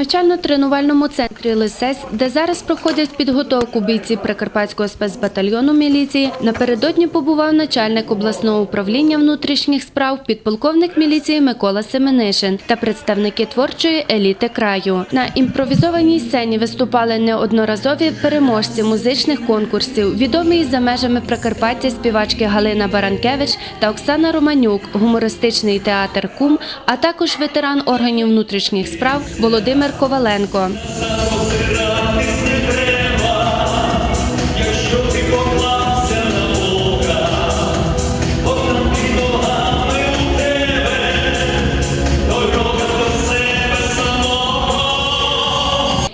навчально-тренувальному центрі Лисесь, де зараз проходять підготовку бійці Прикарпатського спецбатальйону міліції, напередодні побував начальник обласного управління внутрішніх справ, підполковник міліції Микола Семенишин та представники творчої еліти краю. На імпровізованій сцені виступали неодноразові переможці музичних конкурсів, відомі за межами Прикарпаття співачки Галина Баранкевич та Оксана Романюк, гумористичний театр Кум, а також ветеран органів внутрішніх справ Володимир Коваленко.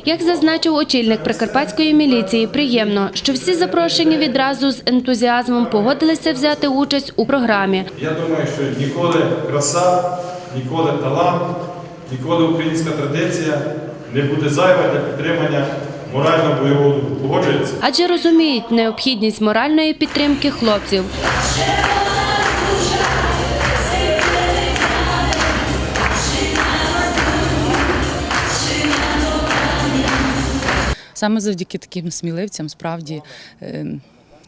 Як зазначив очільник прикарпатської міліції, приємно, що всі запрошені відразу з ентузіазмом погодилися взяти участь у програмі. Я думаю, що ніколи краса, ніколи талант, ніколи українська традиція не буде зайва для підтримання морально-бойового духу. Погоджується? адже розуміють необхідність моральної підтримки хлопців. Саме завдяки таким сміливцям, справді.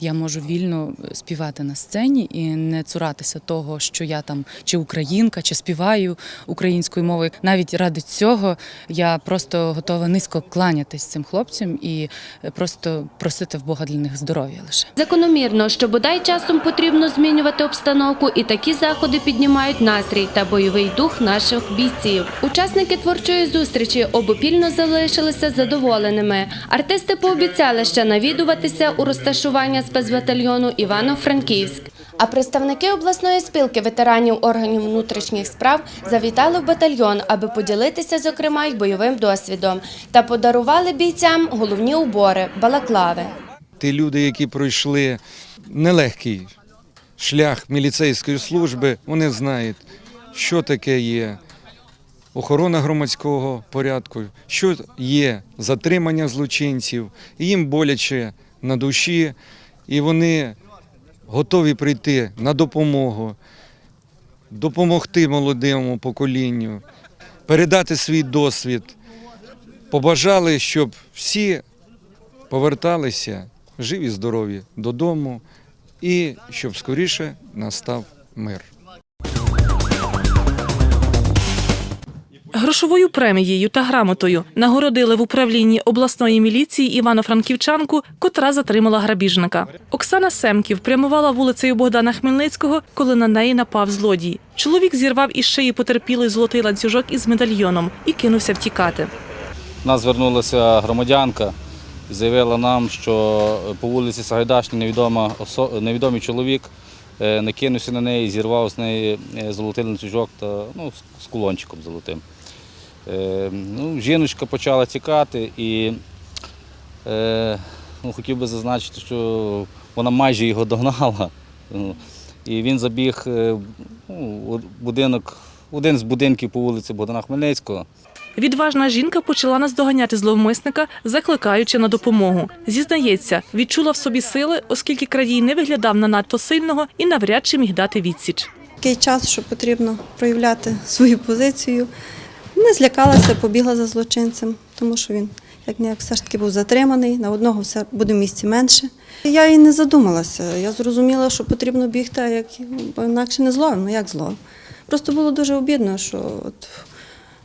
Я можу вільно співати на сцені і не цуратися того, що я там чи українка, чи співаю українською мовою. Навіть ради цього я просто готова низько кланятись цим хлопцям і просто просити в Бога для них здоров'я лише. Закономірно, що бодай часом потрібно змінювати обстановку, і такі заходи піднімають настрій та бойовий дух наших бійців. Учасники творчої зустрічі обопільно залишилися задоволеними. Артисти пообіцяли ще навідуватися у розташування спецбатальйону Івано-Франківськ. А представники обласної спілки ветеранів органів внутрішніх справ завітали в батальйон, аби поділитися, зокрема, й бойовим досвідом, та подарували бійцям головні убори балаклави. Ті люди, які пройшли нелегкий шлях міліцейської служби, вони знають, що таке є охорона громадського порядку, що є затримання злочинців, їм боляче на душі, і вони готові прийти на допомогу, допомогти молодому поколінню, передати свій досвід. Побажали, щоб всі поверталися живі, здорові додому, і щоб скоріше настав мир. Грошовою премією та грамотою нагородили в управлінні обласної міліції Івано-Франківчанку, котра затримала грабіжника. Оксана Семків прямувала вулицею Богдана Хмельницького, коли на неї напав злодій. Чоловік зірвав із шиї потерпілий золотий ланцюжок із медальйоном і кинувся втікати. Нас звернулася громадянка заявила нам, що по вулиці Сагайдачній невідома невідомий чоловік е, накинувся на неї, зірвав з неї е, золотий ланцюжок та ну, з кулончиком золотим. Е, Ну, жіночка почала тікати і е, ну, хотів би зазначити, що вона майже його догнала. Ну, І він забіг е, ну, будинок, один з будинків по вулиці Богдана Хмельницького. Відважна жінка почала наздоганяти зловмисника, закликаючи на допомогу. Зізнається, відчула в собі сили, оскільки крадій не виглядав на надто сильного і навряд чи міг дати відсіч. такий час, що потрібно проявляти свою позицію. Не злякалася, побігла за злочинцем, тому що він, як ніяк, все ж таки був затриманий, на одного все буде в місці менше. Я і не задумалася. Я зрозуміла, що потрібно бігти, як бо інакше не зловим. Ну як зловим? Просто було дуже обідно, що от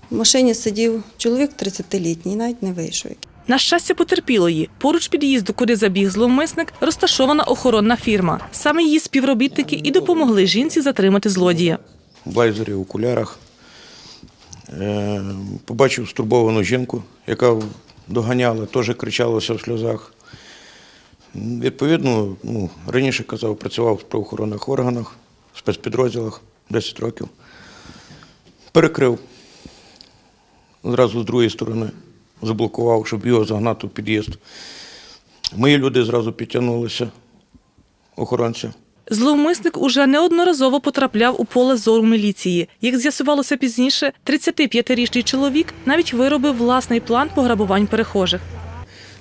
в машині сидів чоловік 30-літній, навіть не вийшов. На щастя потерпілої, поруч під'їзду, куди забіг зловмисник, розташована охоронна фірма. Саме її співробітники і допомогли жінці затримати злодія. в байзері, окулярах. Е, Побачив стурбовану жінку, яка доганяла, теж кричала вся в сльозах. Відповідно, ну, раніше казав, працював в правоохоронних органах, в спецпідрозділах 10 років. Перекрив зразу з другої сторони, заблокував, щоб його загнати в під'їзд. Мої люди зразу підтягнулися, охоронці. Зловмисник уже неодноразово потрапляв у поле зору міліції. Як з'ясувалося пізніше, 35-річний чоловік навіть виробив власний план пограбувань перехожих.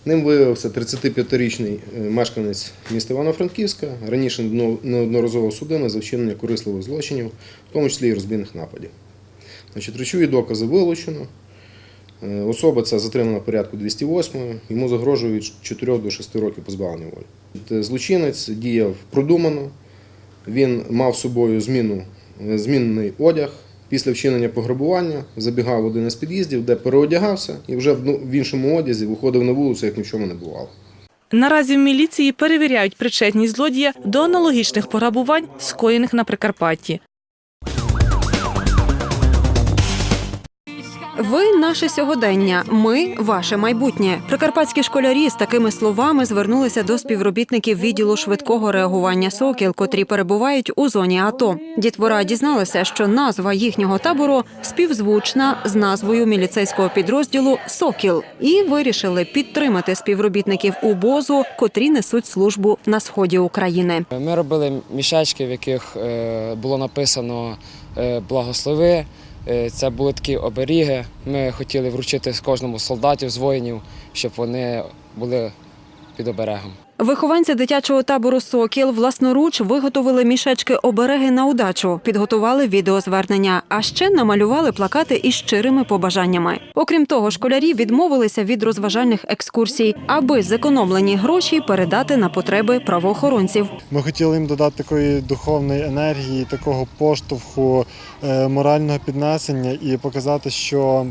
Ним виявився 35-річний е, мешканець міста Івано-Франківська, раніше неодноразово судимий за вчинення корисливих злочинів, в тому числі і розбійних нападів. Значить, речові докази вилучено. Е, Особа ця затримана в порядку 208, йому загрожує від 4 до 6 років позбавлення волі. Е, Злочинець діяв продумано, він мав з собою зміну, е, змінний одяг. Після вчинення пограбування забігав в один із під'їздів, де переодягався і вже в ну, іншому одязі виходив на вулицю, як нічого не бувало. Наразі в міліції перевіряють причетність злодія до аналогічних пограбувань, скоєних на Прикарпатті. Ви наше сьогодення. Ми ваше майбутнє. Прикарпатські школярі з такими словами звернулися до співробітників відділу швидкого реагування Сокіл, котрі перебувають у зоні АТО. Дітвора дізналася, що назва їхнього табору співзвучна з назвою міліцейського підрозділу Сокіл, і вирішили підтримати співробітників УБОЗу, котрі несуть службу на сході України. Ми робили мішечки, в яких е, було написано е, благослови. Е, Це були такі оберіги. Ми хотіли вручити кожному солдатів, з воїнів, щоб вони були під оберегом. Вихованці дитячого табору Сокіл власноруч виготовили мішечки обереги на удачу, підготували відеозвернення, а ще намалювали плакати із щирими побажаннями. Окрім того, школярі відмовилися від розважальних екскурсій, аби зекономлені гроші передати на потреби правоохоронців. Ми хотіли їм додати такої духовної енергії, такого поштовху, е, морального піднесення і показати, що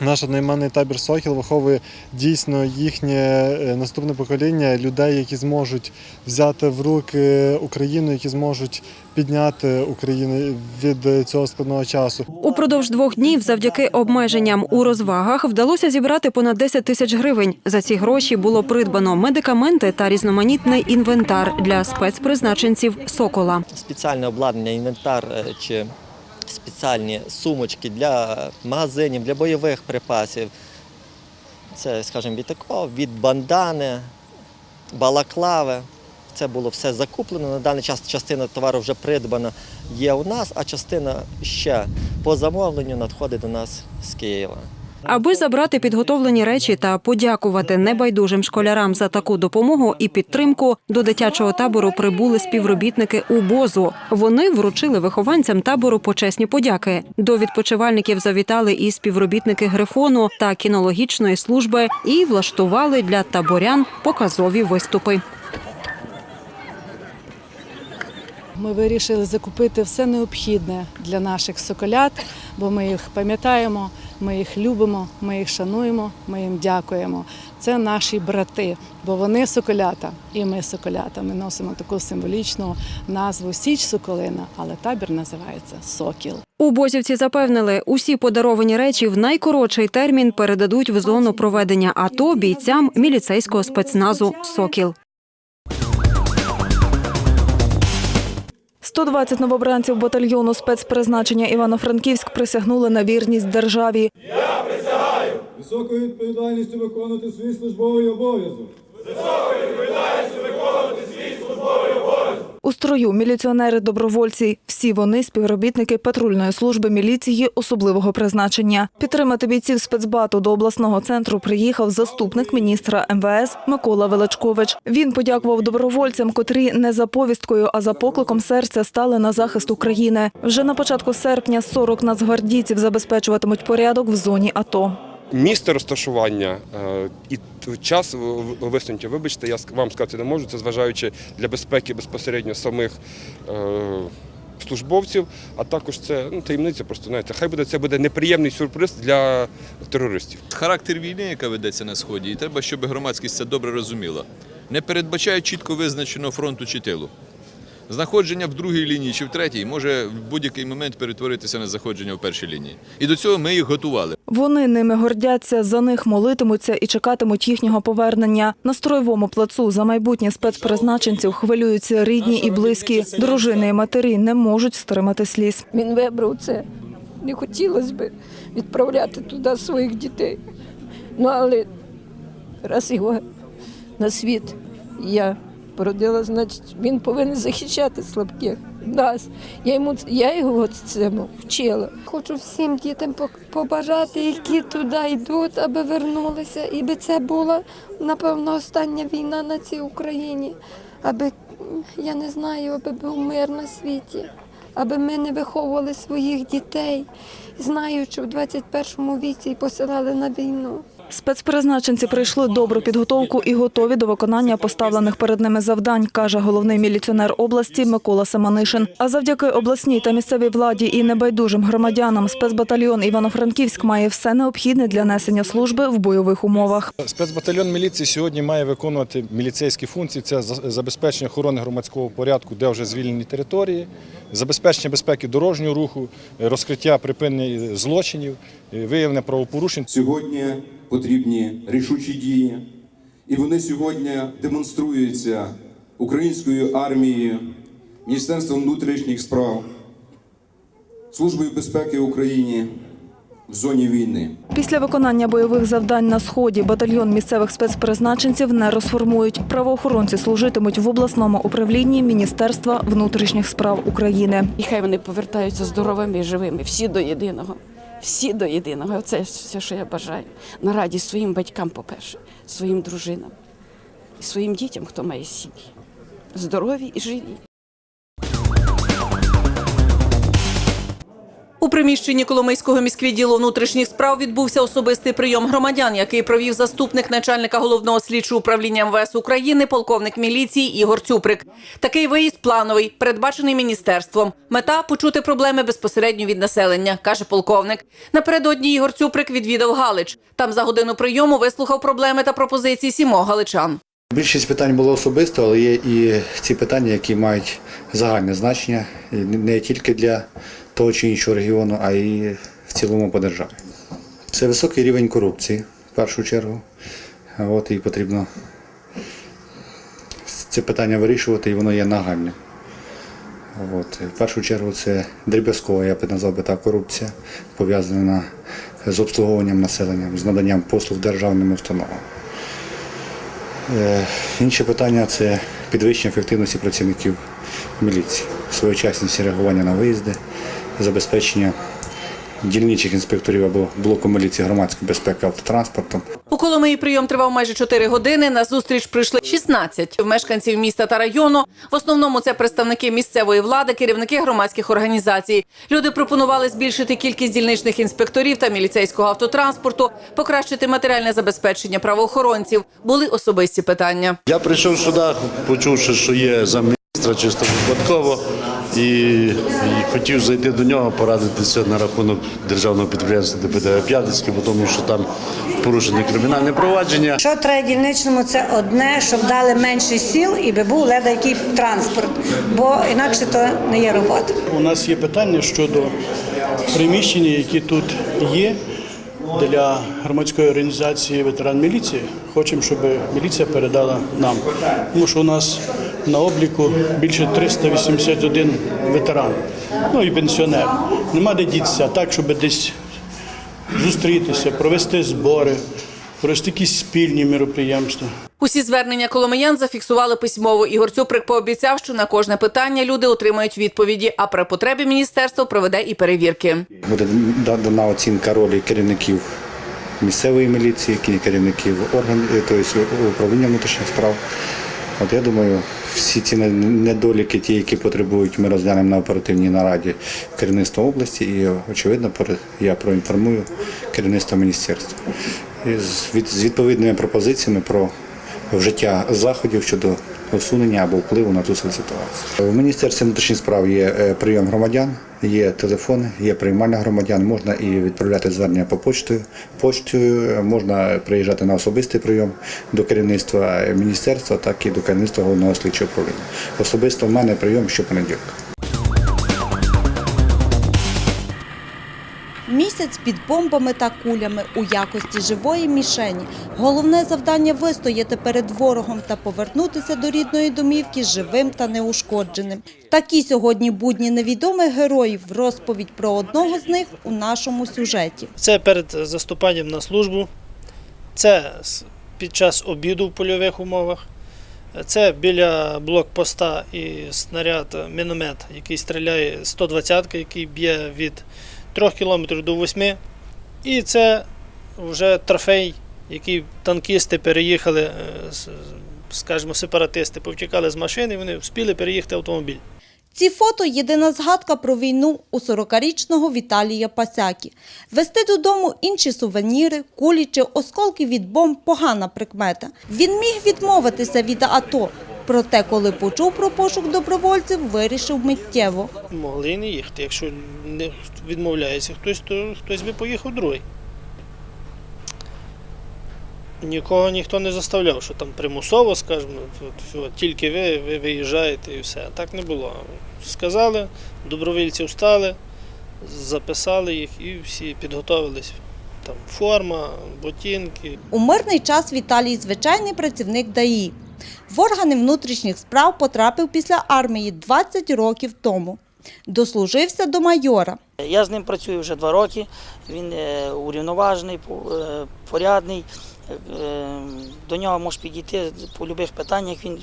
наш одноіменний табір Сокіл виховує дійсно їхнє е, наступне покоління людей, які зможуть взяти в руки Україну, які зможуть підняти Україну від цього складного часу. Упродовж двох днів, завдяки обмеженням у розвагах, вдалося зібрати понад 10 тисяч гривень. За ці гроші було придбано медикаменти та різноманітний інвентар для спецпризначенців Сокола. спеціальне обладнання, інвентар е, чи спеціальні сумочки для магазинів, для бойових припасів. Це, скажімо, від такого, від бандани, балаклави. Це було все закуплено. На даний час частина товару вже придбана є у нас, а частина ще по замовленню надходить до нас з Києва. Аби забрати підготовлені речі та подякувати небайдужим школярам за таку допомогу і підтримку, до дитячого табору прибули співробітники УБОЗу. Вони вручили вихованцям табору почесні подяки. До відпочивальників завітали і співробітники грифону та кінологічної служби і влаштували для таборян показові виступи. Ми вирішили закупити все необхідне для наших соколят, бо ми їх пам'ятаємо, ми їх любимо, ми їх шануємо, ми їм дякуємо. Це наші брати, бо вони соколята, і ми соколята. Ми носимо таку символічну назву Січ Соколина, але табір називається Сокіл. Убозівці запевнили, усі подаровані речі в найкоротший термін передадуть в зону проведення АТО бійцям міліцейського спецназу Сокіл. 120 новобранців батальйону спецпризначення Івано-Франківськ присягнули на вірність державі. Я присягаю Високою відповідальністю виконувати свій службовий обов'язок. У строю міліціонери-добровольці. Всі вони співробітники патрульної служби міліції особливого призначення. Підтримати бійців спецбату до обласного центру приїхав заступник міністра МВС Микола Величкович. Він подякував добровольцям, котрі не за повісткою, а за покликом серця стали на захист України. Вже на початку серпня 40 нацгвардійців забезпечуватимуть порядок в зоні АТО. Місце розташування е, і час в- висунуті, вибачте, я вам сказати не можу, це зважаючи для безпеки безпосередньо самих е, службовців, а також це ну, таємниця, просто знаєте, хай буде це буде неприємний сюрприз для терористів. Характер війни, яка ведеться на сході, і треба, щоб громадськість це добре розуміла. Не передбачає чітко визначеного фронту чи тилу. Знаходження в другій лінії чи в третій може в будь-який момент перетворитися на заходження в першій лінії. І до цього ми їх готували. Вони ними гордяться, за них молитимуться і чекатимуть їхнього повернення. На строєвому плацу за майбутнє спецпризначенців хвилюються рідні і близькі. Дружини і матері не можуть стримати сліз. Він вибрав це. Не хотілося б відправляти туди своїх дітей. Ну, але раз його на світ я породила, значить він повинен захищати слабких. Нас. Я, йому, я його цьому вчила. Хочу всім дітям побажати, які туди йдуть, аби вернулися, і би це була, напевно, остання війна на цій Україні, аби, я не знаю, аби був мир на світі. аби ми не виховували своїх дітей, знаючи в 21 віці і посилали на війну. Спецпризначенці пройшли добру підготовку і готові до виконання поставлених перед ними завдань, каже головний міліціонер області Микола Семанишин. А завдяки обласній та місцевій владі і небайдужим громадянам спецбатальйон Івано-Франківськ має все необхідне для несення служби в бойових умовах. Спецбатальйон міліції сьогодні має виконувати міліцейські функції. Це за- забезпечення охорони громадського порядку, де вже звільнені території, забезпечення безпеки дорожнього руху, розкриття припинення злочинів, виявлення правопорушень. Сьогодні потрібні рішучі дії, і вони сьогодні демонструються українською армією, Міністерством внутрішніх справ, Службою безпеки України в зоні війни. Після виконання бойових завдань на сході батальйон місцевих спецпризначенців не розформують. Правоохоронці служитимуть в обласному управлінні Міністерства внутрішніх справ України. І хай вони повертаються здоровими і живими, всі до єдиного. Всі до єдиного. Це все, що я бажаю. На радість своїм батькам, по-перше, своїм дружинам і своїм дітям, хто має сім'ї. Здорові і живі. У приміщенні Коломийського міськвідділу внутрішніх справ відбувся особистий прийом громадян, який провів заступник начальника головного слідчого управління МВС України, полковник міліції Ігор Цюприк. Такий виїзд плановий, передбачений міністерством. Мета почути проблеми безпосередньо від населення, каже полковник. Напередодні Ігор Цюприк відвідав Галич. Там за годину прийому вислухав проблеми та пропозиції сімох галичан. Більшість питань було особисто, але є і ці питання, які мають загальне значення не тільки для того чи іншого регіону, а й в цілому по державі. Це високий рівень корупції в першу чергу. От і потрібно це питання вирішувати, і воно є нагальним. От. В першу чергу це дріб'язкова, я б назвав би так, корупція, пов'язана з обслуговуванням населення, з наданням послуг державним установам. Е, Інше питання це підвищення ефективності працівників міліції, своєчасність реагування на виїзди, забезпечення дільничих інспекторів або блоку міліції громадської безпеки автотранспортом. У Коломиї прийом тривав майже 4 години. На зустріч прийшли 16 мешканців міста та району. В основному це представники місцевої влади, керівники громадських організацій. Люди пропонували збільшити кількість дільничних інспекторів та міліцейського автотранспорту, покращити матеріальне забезпечення правоохоронців. Були особисті питання. Я прийшов сюди, почувши, що є замміністра чисто випадково, і, і хотів зайти до нього, порадитися на рахунок державного підприємства ДПД П'ятицьке, бо тому що там порушене кримінальне провадження. Що треба дільничному, це одне, щоб дали менше сіл і би був леда який транспорт, бо інакше то не є робота. У нас є питання щодо приміщення, які тут є для громадської організації ветеран міліції. Хочемо, щоб міліція передала нам. Тому що у нас на обліку більше 381 ветеран, ну і пенсіонер. Нема де дітися, так, щоб десь зустрітися, провести збори, провести якісь спільні мероприємства. Усі звернення коломиян зафіксували письмово. Ігор Цюприк пообіцяв, що на кожне питання люди отримають відповіді, а при потребі міністерство проведе і перевірки. Буде дана оцінка ролі керівників місцевої міліції, керівників органів, тобто управління внутрішніх справ. От я думаю, всі ці недоліки, ті, які потребують, ми розглянемо на оперативній нараді керівництва області, і очевидно, я проінформую керівництво міністерства. З відповідними пропозиціями про вжиття заходів щодо усунення або впливу на цю ситуацію. В Міністерстві внутрішніх справ є е, прийом громадян, є телефони, є приймальна громадян. Можна і відправляти звернення по почтою, почтою, е, можна приїжджати на особистий прийом до керівництва міністерства, так і до керівництва головного слідчого управління. Особисто в мене прийом щопонеділка. Місяць під бомбами та кулями у якості живої мішені. Головне завдання вистояти перед ворогом та повернутися до рідної домівки живим та неушкодженим. Такі сьогодні будні невідомих героїв. Розповідь про одного з них у нашому сюжеті. Це перед заступанням на службу, це під час обіду в польових умовах, це біля блокпоста і снаряд міномет, який стріляє 120 який б'є від 3 км до 8 І це вже трофей, який танкісти переїхали, е, скажімо, сепаратисти, повтікали з машини, вони встигли переїхати автомобіль. Ці фото – єдина згадка про війну у 40-річного Віталія Пасякі. Вести додому інші сувеніри, кулі чи осколки від бомб – погана прикмета. Він міг відмовитися від АТО, проте, коли почув про пошук добровольців, вирішив миттєво. Могли не їхати. Якщо не відмовляється хтось, то хтось би поїхав другий. Нікого ніхто не заставляв, що там примусово, скажімо, от, тільки ви, ви виїжджаєте і все. Так не було. Сказали, добровольці встали, записали їх і всі підготовились. Там форма, ботинки. У мирний час Віталій – звичайний працівник ДАІ. В органи внутрішніх справ потрапив після армії 20 років тому. Дослужився до майора. Я з ним працюю вже два роки. Він е, урівноважений, е, порядний. Е, До нього можеш підійти по будь-яких питаннях. Він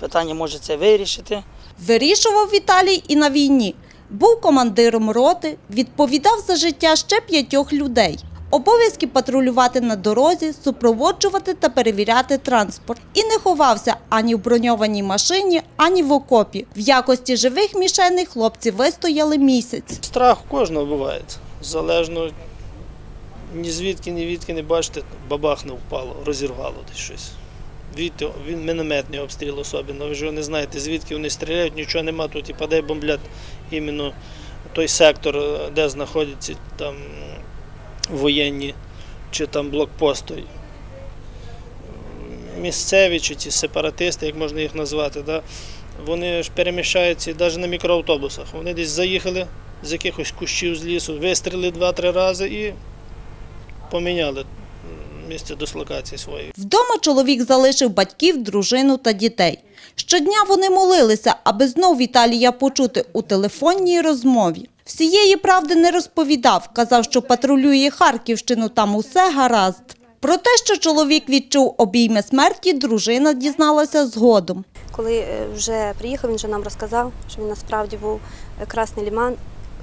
питання може це вирішити. Вирішував Віталій і на війні. Був командиром роти, відповідав за життя ще п'ятьох людей. Обов'язки патрулювати на дорозі, супроводжувати та перевіряти транспорт. І не ховався ані в броньованій машині, ані в окопі. В якості живих мішеней хлопці вистояли місяць. Страх кожного буває. Залежно ні звідки, ні відки не бачите, бабахне впало, розірвало десь щось. Від, він мінометний обстріл особливо. Ви ж не знаєте, звідки вони стріляють, нічого нема тут і падає бомблять іменно той сектор, е, де знаходяться там воєнні чи там блокпости. Місцеві чи ті сепаратисти, як можна їх назвати, да? вони ж переміщаються навіть на мікроавтобусах. Вони десь заїхали з якихось кущів з лісу, вистріли два-три рази і поміняли місце дислокації своєї. Вдома чоловік залишив батьків, дружину та дітей. Щодня вони молилися, аби знов Віталія почути у телефонній розмові. Всієї правди не розповідав, казав, що патрулює Харківщину, там усе гаразд. Про те, що чоловік відчув обійми смерті, дружина дізналася згодом. Коли е, вже приїхав, він вже нам розказав, що він насправді був е, Красний Ліман,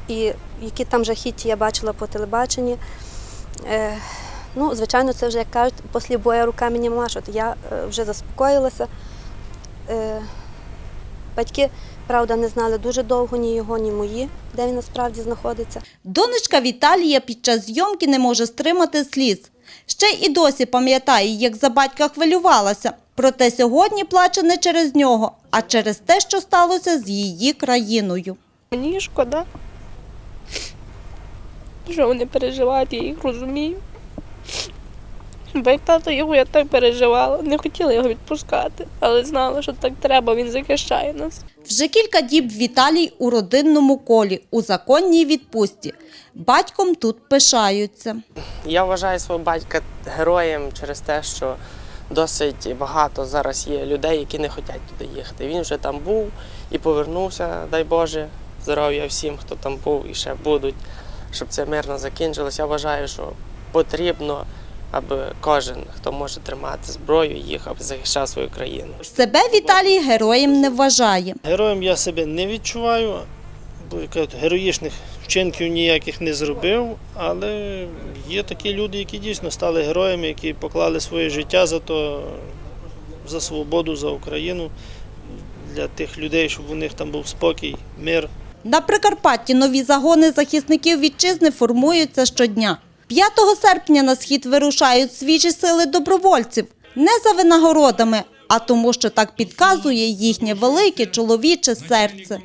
і які там жахіття я бачила по телебаченні. Е, ну, звичайно, це вже, як кажуть, після бою руками не машуть. Я вже заспокоїлася. Батьки, правда, не знали дуже довго ні його, ні мої, де він насправді знаходиться. Донечка Віталія під час зйомки не може стримати сліз. Ще й досі пам'ятає, як за батька хвилювалася. Проте сьогодні плаче не через нього, а через те, що сталося з її країною. Мені шкода, що вони переживають, я їх розумію. Бо тато його я так переживала, не хотіла його відпускати, але знала, що так треба, він захищає нас. Вже кілька діб Віталій у родинному колі, у законній відпустці. Батьком тут пишаються. Я вважаю свого батька героєм через те, що досить багато зараз є людей, які не хочуть туди їхати. Він вже там був і повернувся, дай Боже, здоров'я всім, хто там був і ще будуть, щоб це мирно закінчилось. Я вважаю, що потрібно, аби кожен, хто може тримати зброю, їхав захищав свою країну. Себе Віталій героєм не вважає. Героєм я себе не відчуваю, бо кажуть, героїчних вчинків ніяких не зробив, але є такі люди, які дійсно стали героями, які поклали своє життя за то, за свободу, за Україну, для тих людей, щоб у них там був спокій, мир. На Прикарпатті нові загони захисників вітчизни формуються щодня. 5 серпня на схід вирушають свіжі сили добровольців. Не за винагородами, а тому, що так підказує їхнє велике чоловіче серце.